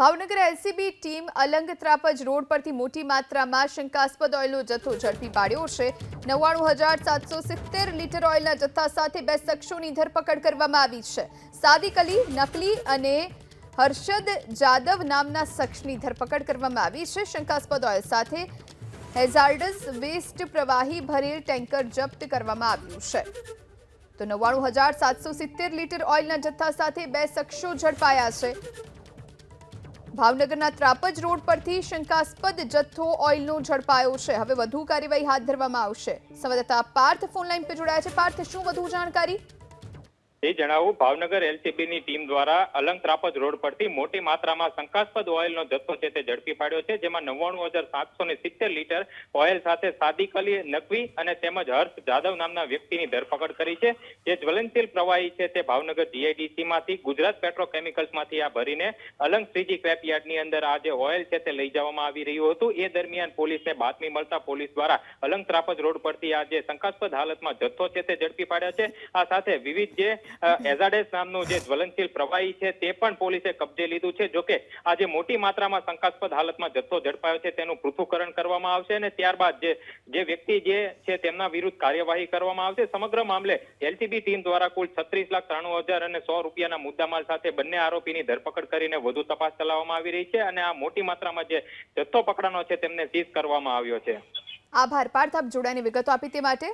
Bhavnagar LCB team Alang Trapaj road પરથી મોટી માત્રામાં શંકાસ્પદ ઓઇલનો જથ્થો ઝડપી પાડ્યો છે. નવ્વાણું હજાર સાતસો સિત્તેર લીટર ઓઇલના જથ્થા સાથે બે શખ્સોની ધરપકડ કરવામાં આવી છે. સાદિક અલી, નકલી અને હર્ષદ જાદવ નામના શખ્સની ધરપકડ કરવામાં આવી છે. શંકાસ્પદ ઓઇલ સાથે હેઝાર્ડસ વેસ્ટ પ્રવાહી ભરેલ ટેન્કર જપ્ત કરવામાં આવ્યું છે. તો નવ્વાણું હજાર સાતસો સિત્તેર લીટર ઓઇલના જથ્થા સાથે બે શખ્સો ઝડપાયા છે. ભાવનગરના ત્રાપજ રોડ પરથી શંકાસ્પદ જથ્થો ઓઇલનો ઝડપાયો છે. હવે વધુ કાર્યવાહી હાથ ધરવામાં આવશે. સંવાદદાતા પાર્થ ફોનલાઈન પર જોડાયા છે. પાર્થ, શું વધુ જાણકારી? એ જણાવું, ભાવનગર એલસીબીની ટીમ દ્વારા અલંગ ત્રાપજ રોડ પરથી મોટી માત્રામાં શંકાસ્પદ ઓઇલનો જથ્થો છે તે ઝડપી પાડ્યો છે, જેમાં નવ્વાણું હજાર સાતસો ને સિત્તેર લીટર ઓઇલ સાથે સાદિક અલી નકવી અને તેમજ હર્ષ જાદવ નામના વ્યક્તિની ધરપકડ કરી છે. જે જ્વલનશીલ પ્રવાહી છે તે ભાવનગર જીઆઈડીસી માંથી ગુજરાત પેટ્રોકેમિકલ્સમાંથી આ ભરીને અલંગ શ્રીજી ક્રેપ યાર્ડની અંદર આ જે ઓઇલ છે તે લઈ જવામાં આવી રહ્યું હતું. એ દરમિયાન પોલીસને બાતમી મળતા પોલીસ દ્વારા અલંગ ત્રાપજ રોડ પરથી આ જે શંકાસ્પદ હાલતમાં જથ્થો છે તે ઝડપી પાડ્યા છે. આ સાથે વિવિધ જે એઝાડેસ નામનું જે જ્વલનશીલ પ્રવાહી છે, તે પણ પોલીસે કબજે લીધું છે. જોકે આ મોટી માત્રામાં શંકાસ્પદ હાલતમાં જથ્થો ઝડપાયો છે, તેનું પૃથ્થકરણ કરવામાં આવશે અને ત્યારબાદ જે જે વ્યક્તિ જે છે, તેમના વિરુદ્ધ કાર્યવાહી કરવામાં આવશે. સમગ્ર મામલે એલસીબી ટીમ દ્વારા કુલ છત્રીસ લાખ ત્રાણું હજાર અને સો રૂપિયાના મુદ્દામાલ સાથે બંને આરોપીની ધરપકડ કરીને વધુ તપાસ ચલાવવામાં આવી રહી છે અને આ મોટી માત્રામાં જે જથ્થો પકડાનો છે, તેમને સીઝ કરવામાં આવ્યો છે. આભાર. પાર્થ આપ જોડાની વિગતો આપી તે માટે.